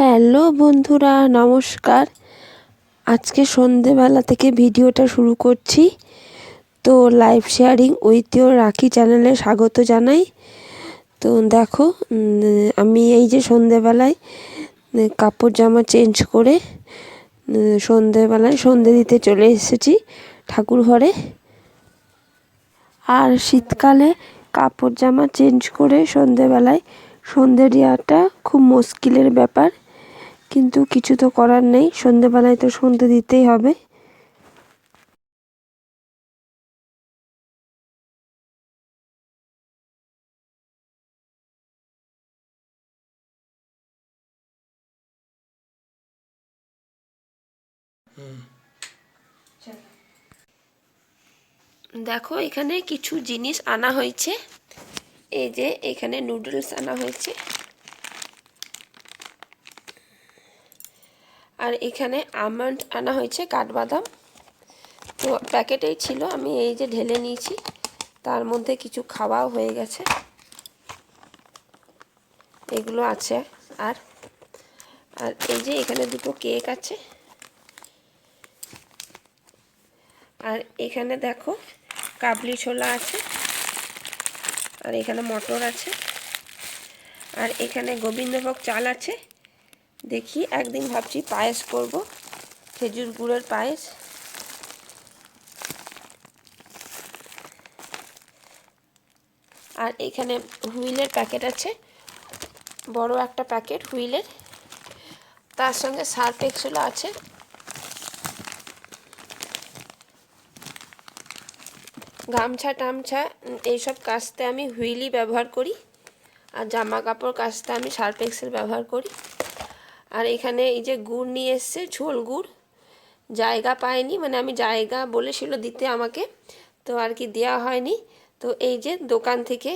Hello বন্ধুরা, নমস্কার। আজকে সন্ধেবেলা থেকে ভিডিওটা শুরু করছি। তো লাইভ শেয়ারিং ইউর রাখি চ্যানেলে স্বাগত জানাই। তো দেখো আমি এই যে সন্ধেবেলায় কাপড় জামা চেঞ্জ করে সন্ধেবেলায় সন্ধে দিতে চলে এসেছি ঠাকুর ঘরে। আর শীতকালে কাপড় জামা চেঞ্জ করে সন্ধেবেলায় সন্ধে দেওয়াটা খুব মুশকিলের ব্যাপার। কিন্তু কিছু তো করার নেই। সন্ধেবেলায় তো সন্ধে দিতেই হবে। দেখো, এখানে কিছু জিনিস আনা হয়েছে। এই যে, এখানে নুডলস আনা হয়েছে। আর এখানে আমন্ড আনা হয়েছে কাঠবাদাম। তো প্যাকেটেই ছিল, আমি এই যে ঢেলে নিয়েছি, তার মধ্যে কিছু খাওয়াও হয়ে গেছে। এগুলো আছে আর আর এই যে এখানে দুটো কেক আছে। আর এখানে দেখো, কাবলি ছোলা আছে, আর এখানে মটর আছে, আর এখানে গোবিন্দভোগ চাল আছে। দেখি, একদিন ভাবছি পায়েস করব। খেজুর গুড়ের পায়েস। আর এখানে হুইলের প্যাকেট আছে। বড় একটা প্যাকেট হুইলের। তার সঙ্গে সার্ফ এক্সেলও আছে। গামছা টামছা এইসব কাচতে আমি হুইলই ব্যবহার করি। আর জামা কাপড় কাচতে আমি সার্ফ এক্সেল ব্যবহার করি। আর এখানে এই যে গুড় নিয়ে এসছে ঝোল গুড়। জায়গা পায়নি মানে আমি জায়গা বলেছিল দিতে আমাকে তো আর কি দেওয়া হয়নি। তো এই যে দোকান থেকে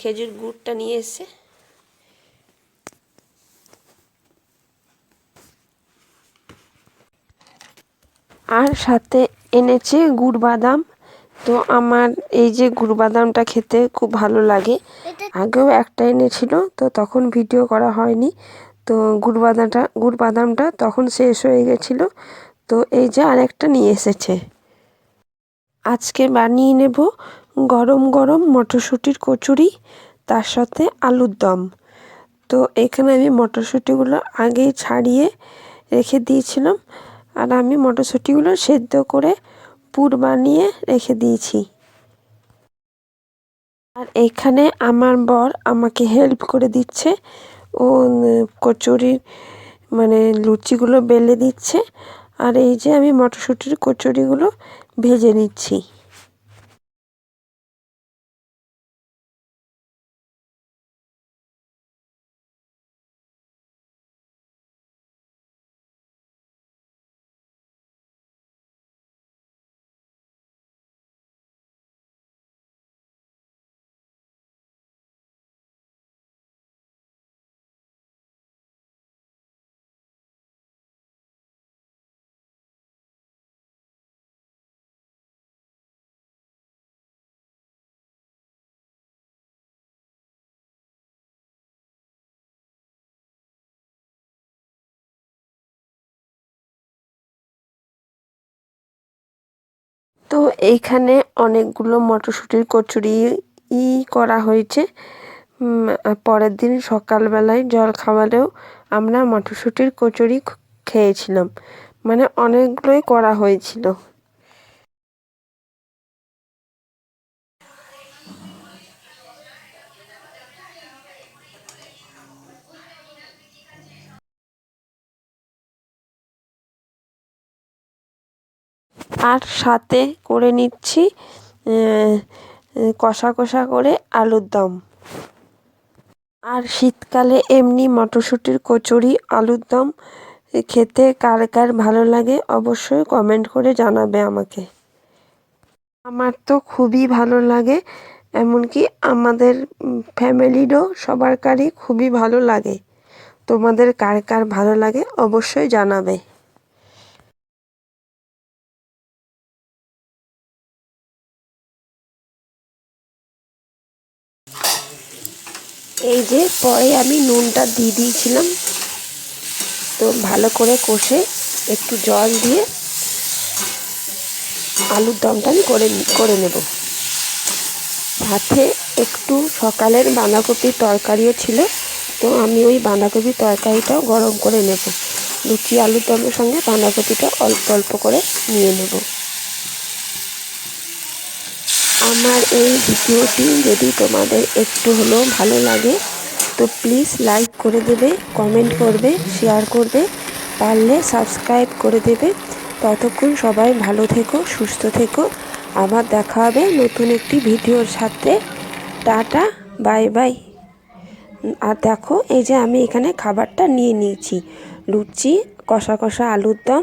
খেজুর গুড়টা নিয়ে এসছে। আর সাথে এনেছে গুড় বাদাম। তো আমার এই যে গুড় বাদামটা খেতে খুব ভালো লাগে। আগেও একটা এনেছিল তো তখন ভিডিও করা হয়নি। তো গুড় বাদামটা গুড় বাদামটা তখন শেষ হয়ে গেছিল। তো এই যে আরেকটা নিয়ে এসেছে। আজকে বানিয়ে নেব গরম গরম মটরশুঁটির কচুরি, তার সাথে আলুর দম। তো এখানে আমি মটরশুঁটিগুলো আগেই ছাড়িয়ে রেখে দিয়েছিলাম, আর আমি মটরশুঁটিগুলো সেদ্ধ করে পুর বানিয়ে রেখে দিয়েছি। আর এখানে আমার বর আমাকে হেল্প করে দিচ্ছে ও কচুরির মানে লুচিগুলো বেলে দিচ্ছে। আর এই যে আমি মটরশুঁটির কচুরিগুলো ভেজে নিচ্ছি। তো এইখানে অনেকগুলো মটরশুঁটির কচুরি ই করা হয়েছে। পরের দিন সকালবেলায় জল খাওয়ালেও আমরা মটরশুঁটির কচুরি খেয়েছিলাম। মানে অনেকগুলোই করা হয়েছিল। আর সাথে করে নিচ্ছি কষা কষা করে আলুর দম। আর শীতকালে এমনি মটরশুঁটির কচুরি, আলুর দম খেতে কার কার ভালো লাগে অবশ্যই কমেন্ট করে জানাবে আমাকে। আমার তো খুবই ভালো লাগে, এমনকি আমাদের ফ্যামিলিরও সবার কারই খুবই ভালো লাগে। তোমাদের কার কার ভালো লাগে অবশ্যই জানাবে। এই যে পরে আমি নুনটা দিয়ে দিয়েছিলাম। তো ভালো করে কষে একটু জল দিয়ে আলুর দমটা আমি করে করে নেব। সাথে একটু সকালের বাঁধাকপির তরকারিও ছিল, তো আমি ওই বাঁধাকপির তরকারিটাও গরম করে নেব। লুচি, আলুর দমের সঙ্গে বাঁধাকপিটা অল্প অল্প করে নিয়ে নেব। আমার এই ভিডিওটি যদি তোমাদের একটু হলেও ভালো লাগে, তো প্লিজ লাইক করে দেবে কমেন্ট করবে শেয়ার করবে, পারলে সাবস্ক্রাইব করে দেবে। ততক্ষণ সবাই ভালো থেকো, সুস্থ থেকো। আবার দেখা হবে নতুন একটি ভিডিওর সাথে। টাটা বাই বাই আর দেখো, এই যে আমি এখানে খাবারটা নিয়ে নিয়েছি। লুচি, কষা কষা আলুর দম।